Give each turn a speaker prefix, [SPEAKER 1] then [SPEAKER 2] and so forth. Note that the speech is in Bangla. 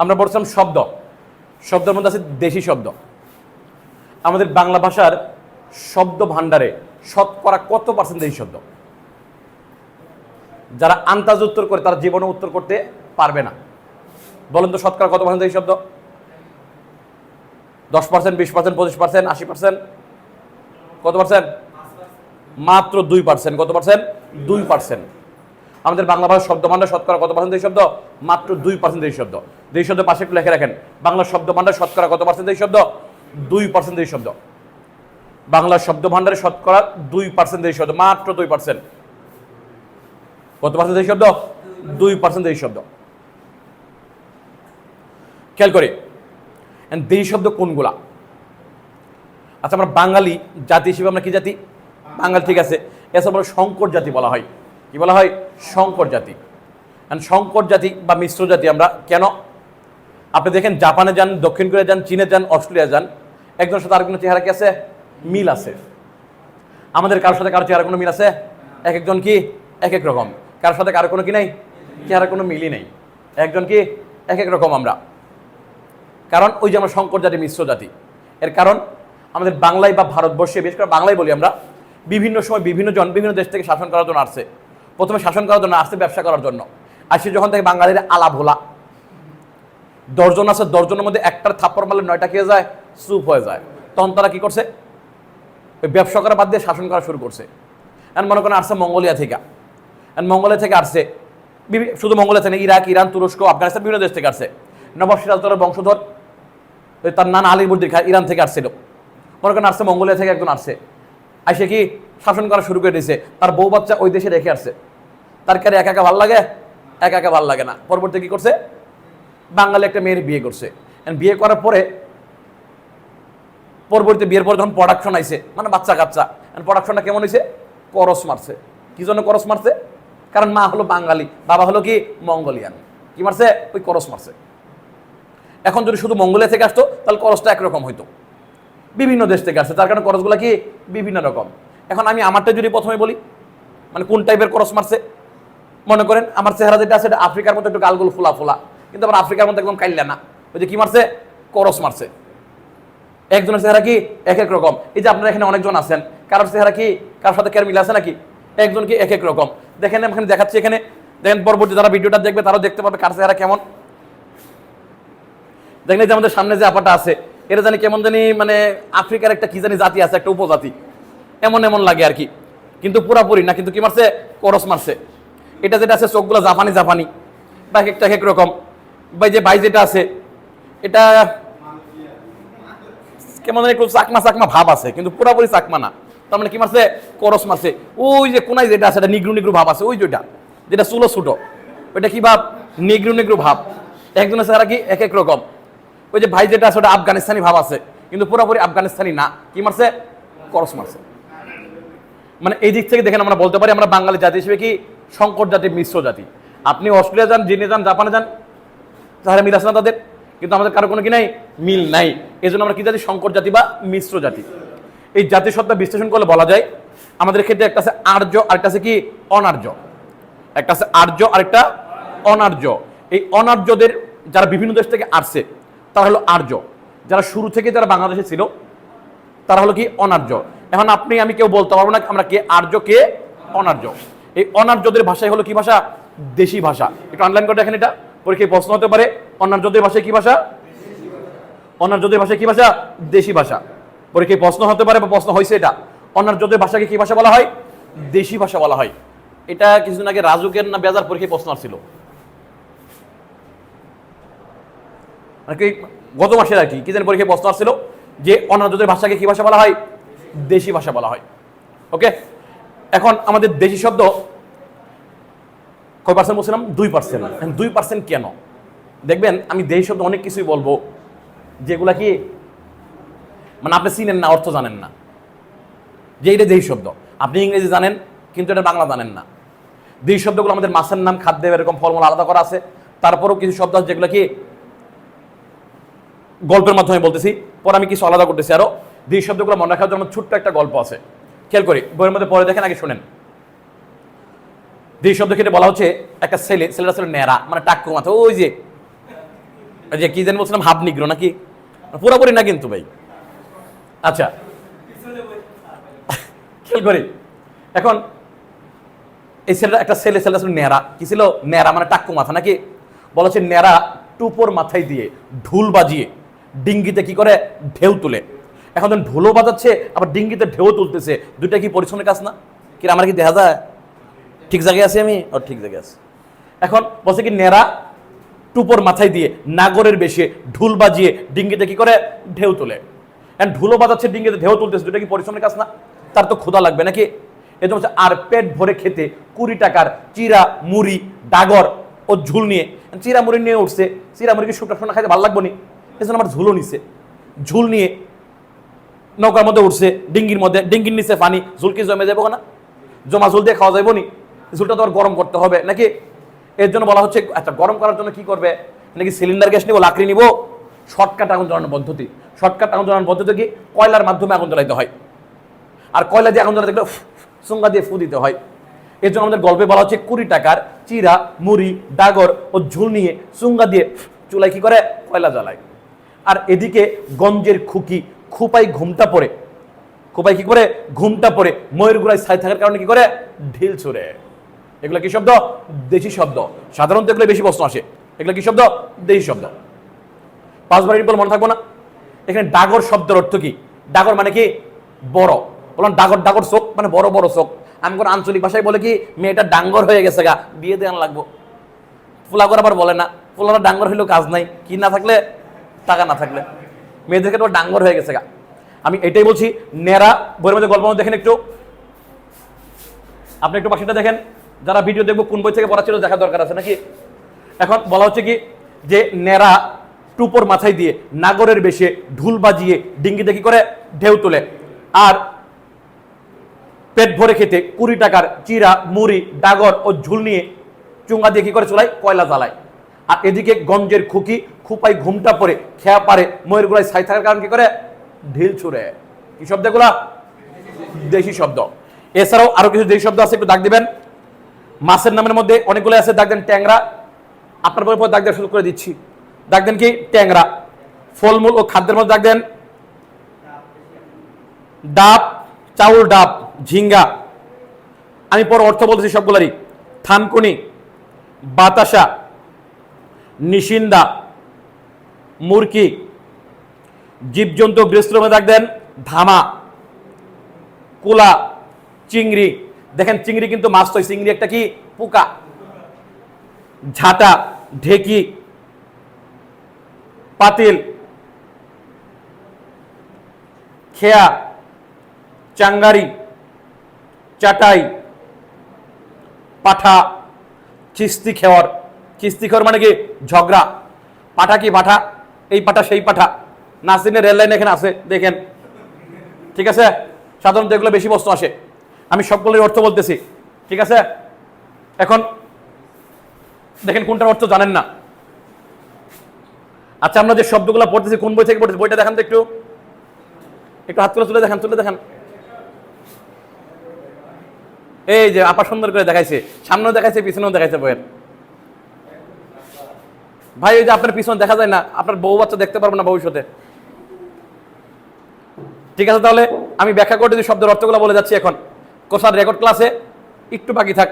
[SPEAKER 1] আমরা পড়ছিলাম শব্দ। শব্দের মধ্যে আছে দেশি শব্দ। আমাদের বাংলা ভাষার শব্দ ভাণ্ডারে শতকরা কত পার্সেন্ট দেশি শব্দ? যারা আন্তাজ উত্তর করে, তারা জীবনে উত্তর করতে পারবে না। বলেন তো শতকরা কত পার্সেন্ট দেশি শব্দ? দশ পার্সেন্ট বিশ পার্সেন্ট পঁচিশ পার্সেন্ট আশি পার্সেন্ট কত পার্সেন্ট মাত্র দুই পার্সেন্ট কত পার্সেন্ট দুই পার্সেন্ট আমাদের বাংলা ভাষার শব্দ ভাণ্ডার শতকরা কত পার্সেন্ট এই শব্দ? মাত্র দুই পার্সেন্ট এই শব্দ। এই শব্দ পাশে একটু লিখে রাখেন, বাংলা শব্দ ভাণ্ডার শতকরা কত পার্সেন্ট এই শব্দ? দুই পার্সেন্ট এই শব্দ। বাংলা শব্দ ভাণ্ডারে শতকরা দুই পার্সেন্ট এই শব্দ, মাত্র দুই পার্সেন্ট কত পার্সেন্ট এই শব্দ? দুই পার্সেন্ট এই শব্দ। খেয়াল করি। দেই শব্দ কোনগুলা? আচ্ছা আমরা বাঙালি জাতি হিসেবে আমরা কি জাতি? বাঙালি ঠিক আছে। এসব আমরা সংকর জাতি বলা হয়। কি বলা হয়? সংকর জাতি। সংকর জাতি বা মিশ্র জাতি আমরা কেন? আপনি দেখেন জাপানে যান, দক্ষিণ কোরিয়া যান, চীনে যান অস্ট্রেলিয়া যান, একজনের সাথে আরেকজনের চেহারা কি আছে? মিল আছে। আমাদের কারোর সাথে কারোর চেহারা কোনো মিল আছে? এক একজন কি? এক এক রকম। কারোর সাথে কারও কোনো কি নেই? চেহারা কোনো মিলই নেই। একজন কি? এক এক রকম আমরা। কারণ ওই যে আমরা সংকর জাতি, মিশ্র জাতি। এর কারণ আমাদের বাংলায় বা ভারতবর্ষে, বিশেষ করে বাংলায় বলি আমরা, বিভিন্ন সময় বিভিন্ন জন, বিভিন্ন দেশ থেকে শাসন করার জন্য আসছে। প্রথমে শাসন করার জন্য আসছে ব্যবসা করার জন্য। আসছে যখন থেকে বাঙালির আলা ভোলা। দশজন আছে, দশজনের মধ্যে একটার থাপ্পড় মারলে নয়টা খেয়ে যায়, চুপ হয়ে যায়। তখন তারা কি করছে? ওই ব্যবসা করা বাদ দিয়ে শাসন করা শুরু করছে। এখন মনে করেন আসছে মঙ্গোলিয়া থেকে। এখন মঙ্গোলিয়া থেকে আসছে। শুধু মঙ্গোলিয়া থেকে ইরাক, ইরান, তুরস্ক, আফগানিস্তান, বিভিন্ন দেশ থেকে আসছে। নবাব সিরাজদৌলের বংশধর তার নানা আলিবুদ্দিন খা ইরান থেকে আসছিল। মনে করেন আসছে, মঙ্গোলিয়া থেকে একজন আসছে। আসে কি? শাসন করা শুরু করে দিয়েছে। তার বউ বাচ্চা ওই দেশে রেখে আসছে। তার কারে একা একা ভালো লাগে? একা একা ভালো লাগে না। পরবর্তী কি করছে? বাঙালি একটা মেয়ের বিয়ে করছে। বিয়ে করার পরে পরবর্তী বিয়ের পর যখন প্রোডাকশন আইছে মানে বাচ্চা কাচ্চা প্রোডাকশনটা কেমন হয়েছে করস মারছে। কি জন্য করস মারছে? কারণ মা হলো বাঙালি, বাবা হলো কি? মঙ্গোলিয়ান। কি মারছে? ওই করস মারছে। এখন যদি শুধু মঙ্গোলিয়া থেকে আসতো, তাহলে করসটা একরকম হইতো। বিভিন্ন দেশ থেকে আসছে। তার কারণে করসগুলো কি? বিভিন্ন রকম। এখন আমি আমারটা যদি প্রথমে বলি মানে কোন টাইপের করস মারছে? মনে করেন আমার চেহারা যেটা আছে, এটা আফ্রিকার মতো একটু গালগুলো ফোলা ফোলা, কিন্তু আবার আফ্রিকার মতো একদম কাইল্লা না। ওই যে কি মারছে? করস মারছে। একজনের চেহারা কি এক এক রকম? এই যে আপনারা এখানে অনেকজন আছেন, কারোর চেহারা কি কারোর সাথে কার মিল আছে নাকি? একজন কি এক এক রকম? দেখেন এখানে দেখাচ্ছি এখানে। দেখেন, পরবর্তী যারা ভিডিওটা দেখবে, তারাও দেখতে পাবে কার চেহারা কেমন। দেখেন যে আমাদের সামনে যে আপাটা আছে, এটা জানি কেমন জানি মানে আফ্রিকার একটা কি জানি জাতি আছে, একটা উপজাতি। এমন এমন লাগে আর কি। কিন্তু পুরাপুরি না, কিন্তু কি মারছে? করস মারছে। এটা যেটা আছে, চোখগুলো জাপানি জাপানি। বা একটা এক রকম। বা যে বাই যেটা আছে, এটা কেমন একটু চাকমা চাকমা ভাব আছে, কিন্তু পুরাপুরি চাকমা না। তার মানে কি মারছে? করস মারছে। ওই যে কোনায় যেটা আছে নিগ্রু নিগ্রু ভাব আছে, ওই যেটা যেটা চুলো ছোটো, ওইটা কি ভাব? নিগ্রু নিগ্রু ভাব। একজনের চেহারা কি, এক এক রকম। ওই যে ভাই যেটা আছে, ওটা আফগানিস্তানি ভাব আছে, কিন্তু পুরোপুরি আফগানিস্তানি না। কি মারছে? করস মারছে। মানে এই দিক থেকে দেখেন আমরা বলতে পারি আমরা বাঙালি জাতি হিসেবে কি সংকট জাতি, মিশ্র জাতি। আপনি অস্ট্রেলিয়া যান চীনে যান, জাপানে যান, তাহলে মিল আছে না তাদের? কিন্তু আমাদের কারও কোনো কি নাই? মিল নাই। এই জন্য আমরা কি জাতি? সংকট জাতি বা মিশ্র জাতি। এই জাতিসত্তা বিশ্লেষণ করলে বলা যায়, আমাদের ক্ষেত্রে একটা আছে আর্য, আরেকটা আছে কি? অনার্য। একটা আছে আর্য, আরেকটা অনার্য। এই অনার্যদের যারা বিভিন্ন দেশ থেকে আসছে, তারা হলো আর্য। যারা শুরু থেকে যারা বাংলাদেশে ছিল, তারা হলো কি? অনার্য। এখন আপনি, আমি কেউ বলতে পারব না, আমরা কে আর্য, কে অনার্য। এই অনার্যদের ভাষায় হলো কি ভাষা? দেশি ভাষা। একটু অনলাইন করে দেখেন এটা। পরীক্ষায় প্রশ্ন হতে পারে, অনার্যদের ভাষায় কি ভাষা? অনার্যদের ভাষায় কি ভাষা? দেশি ভাষা। পরীক্ষায় প্রশ্ন হতে পারে বা প্রশ্ন হয়েছে এটা। অনার্যদের ভাষাকে কি ভাষা বলা হয়? দেশি ভাষা বলা হয়। এটা কিছুদিন আগে রাজুকের না বেজার পরীক্ষায় প্রশ্ন আসছিল। গত মাসের আর কি কি জানি পরীক্ষায় প্রশ্ন আসছিল যে অনার্যদের ভাষাকে কি ভাষা বলা হয়? দেশি ভাষা বলা হয়। ওকে এখন আমাদের দেশি শব্দ কয় পার্সেন্ট বলছিলাম? দুই পার্সেন্ট দুই পার্সেন্ট কেন? দেখবেন, আমি দেশি শব্দ অনেক কিছুই বলব, যেগুলা কি মানে আপনি চিনেন না, অর্থ জানেন না। যে এটা দেশি শব্দ। আপনি ইংরেজি জানেন, কিন্তু এটা বাংলা জানেন না। দেশি শব্দগুলো আমাদের মাছের নাম, খাদ্য এরকম ফলমূল আলাদা করা আছে। তারপরেও কিছু শব্দ আছে যেগুলো কি, গল্পের মাধ্যমে বলতেছি। পরে আমি কিছু আলাদা করতেছি আরও। দুই শব্দগুলো মনে রাখার জন্য ছোট্ট একটা গল্প আছে। খেয়াল করি, বইয়ের মধ্যে পরে দেখেন, আগে শোনেন। দুই শব্দ ক্ষেত্রে বলা হচ্ছে একটা ছেলে ছেলেটা ছিল ন্যাড়া মানে টাক্কু মাথা, ওই যে যে, কি জানি বলছিলাম হাব নিগ্রো নাকি? পুরোপুরি না কিন্তু ভাই। আচ্ছা। খেয়াল করি। এখন, এই ছেলেটা, একটা ছেলে ছেলেটা ছিল ন্যাড়া। কি ছিল? ন্যাড়া মানে টাক্কু মাথা নাকি? বলা হচ্ছে ন্যাড়া টুপোর মাথায় দিয়ে ঢুল বাজিয়ে ডিঙ্গিতে কি করে? ঢেউ তুলে। এখন ঢোলও বাজাচ্ছে, আবার ডিঙ্গিতে ঢেউ তুলতেছে। দুইটা কি পরিশ্রমের কাজ না? কি আমার কি দেখা যায়? ঠিক জায়গায় আছি আমি? ও, ঠিক জায়গায় আছি। এখন বলছে কি, নেড়া টুপোর মাথায় দিয়ে নাগরের বেশে ঢুল বাজিয়ে ডিঙ্গিতে কি করে? ঢেউ তোলে। এখন ঢুলো বাজাচ্ছে, ডিঙ্গিতে ঢেউ তুলতেছে দুটা কি পরিশ্রমের কাজ না? তার তো ক্ষুধা লাগবে নাকি? এটা হচ্ছে আর পেট ভরে খেতে কুড়ি টাকার চিরা, মুড়ি, ডাগর ও ঝুল নিয়ে। চিরা, মুড়ি নিয়ে উঠছে। চিরা, মুড়ি কি শুকনা শুকনা খাইতে ভালো লাগবো নি? এজন্য আমার ঝুলও নিছে। ঝুল নিয়ে নৌকার মধ্যে উঠছে, ডিঙ্গির মধ্যে, ডিঙ্গির নিচে পানি ঝুল কি জমে যাব না? জমা ঝুল দিয়ে খাওয়া যাব নি? ঝুলটা তো আর গরম করতে হবে। নাকি এর জন্য বলা হচ্ছে আচ্ছা গরম করার জন্য কি করবে? নাকি সিলিন্ডার গ্যাস নিবো, লাকড়ি নিবো? শর্টকাট আগুন জ্বালানোর পদ্ধতি। শর্টকাট আগুন জ্বালানোর পদ্ধতি কি? কয়লার মাধ্যমে আগুন জ্বালাইতে হয়। আর কয়লা দিয়ে আগুন জ্বালাতে গেলে চুঙ্গা দিয়ে ফু দিতে হয়। এর জন্য আমাদের গল্পে বলা হচ্ছে, কুড়ি টাকার চিরা, মুড়ি, ডাগর ও ঝুল নিয়ে চুঙ্গা দিয়ে চুলায় কি করে? কয়লা জ্বালায়। আর এদিকে গঞ্জের খুকি খুপাই ঘুমটা পড়ে। খুপাই কি করে? ঘুমটা পড়ে। ময়ূর গুড়ায় ছাই থাকার কারণে কি করে? ঢিল ছুড়ে। এগুলো কি শব্দ? দেশি শব্দ। সাধারণত এগুলো বেশি প্রশ্ন আসে। এগুলো কি শব্দ? দেশি শব্দ। পাঁচবার বলে মনে থাকব না? এখানে ডাগর শব্দের অর্থ কি? ডাগর মানে কি? বড়। বললাম ডাগর ডাগর চোখ মানে বড় বড় চোখ। আমি কোন আঞ্চলিক ভাষায় বলে কি, মেয়েটা ডাঙ্গর হয়ে গেছে গা, বিয়ে দেওয়ান লাগবো। ফুলাগর আবার বলে না। ফুলারা ডাঙ্গর হইলেও কাজ নাই। কি না থাকলে? টাকা না থাকলে। মেয়েদেরকে তো ডাঙ্গর হয়ে গেছে গা। আমি এটাই বলছি, নেরা, বইয়ের মধ্যে গল্প দেখেন একটু। আপনি একটু পাশেটা দেখেন, যারা ভিডিও দেখব কোন বই থেকে পড়া ছিল দেখার দরকার আছে নাকি? এখন বলা হচ্ছে কি, যে নেরা টুপোর মাথায় দিয়ে নাগরের বেশে ঢুল বাজিয়ে ডিঙ্গিতে কি করে ঢেউ তোলে। আর পেট ভরে খেতে কুড়ি টাকার চিরা, মুড়ি, ডাগর ও ঝুল নিয়ে চুঙ্গা দিয়ে কি করে চলায়? কয়লা জ্বালায়। আর এদিকে গঞ্জের খুকি খুপাই ঘুমটা পরে খেয়া পারে, ময়ূর গুলাই ছাই থাকার কারণ কি করে? ঢিল ছুড়ে। কি শব্দ এগুলা দেশি শব্দ। এছাড়াও আরও কিছু দেশি শব্দ আছে, একটু ডাক দিবেন। মাছের নামের মধ্যে অনেকগুলো আছে, দাগ দেন ট্যাংরা। আপনার বই পর দাগ দেওয়া শুরু করে দিচ্ছি। দাগ দেন কি? ট্যাংরা। ফলমূল ও খাদ্যের মধ্যে দাগ দেন। ডাব, চাউল ডাব, ঝিঙ্গা। আমি পর অর্থ বলতেছি সবগুলারই। থানকুনি, বাতাসা নিশিন্দা, মুরকি, জীবজন্তু বৃশ্রমে দেন ধামা কুলা, চিংড়ি। দেখেন, চিংড়ি কিন্তু মাছ তো চিংড়ি একটা কি? পোকা। ঝাঁটা, ঢেকি, পাতিল, খেয়া, চাঙ্গারি, চাটাই, পাঠা, চিস্তি খেওয়ার। চিস্তি খেওয়ার মানে কি? ঝগড়া। পাঠা কি পাঠা? এই পাঠা, সেই পাঠা। নাসিনের রেল লাইন এখানে আছে, দেখেন। ঠিক আছে? সাধারণত এগুলো বেশি বস্তু আসে। আমি সবগুলোর অর্থ বলতেছি। ঠিক আছে? এখন দেখেন কোনটার অর্থ জানেন না। আচ্ছা আমরা যে শব্দগুলো পড়তেছি, কোন বই থেকে পড়তেছি, বইটা দেখান তো একটু। একটু হাত করে তুলে দেখান তুলে দেখান। এই যে আপা সুন্দর করে দেখাইছে, সামনেও দেখাইছে, পিছনেও দেখাইছে বইয়ের। ভাই ওই যে আপনার পিছনে দেখা যায় না, আপনার বউ বাচ্চা দেখতে পারব না ভবিষ্যতে। ঠিক আছে, তাহলে আমি ব্যাখ্যা করে যদি শব্দের অর্থগুলো বলে যাচ্ছি এখন। কোষার রেকর্ড ক্লাসে একটু বাকি থাক।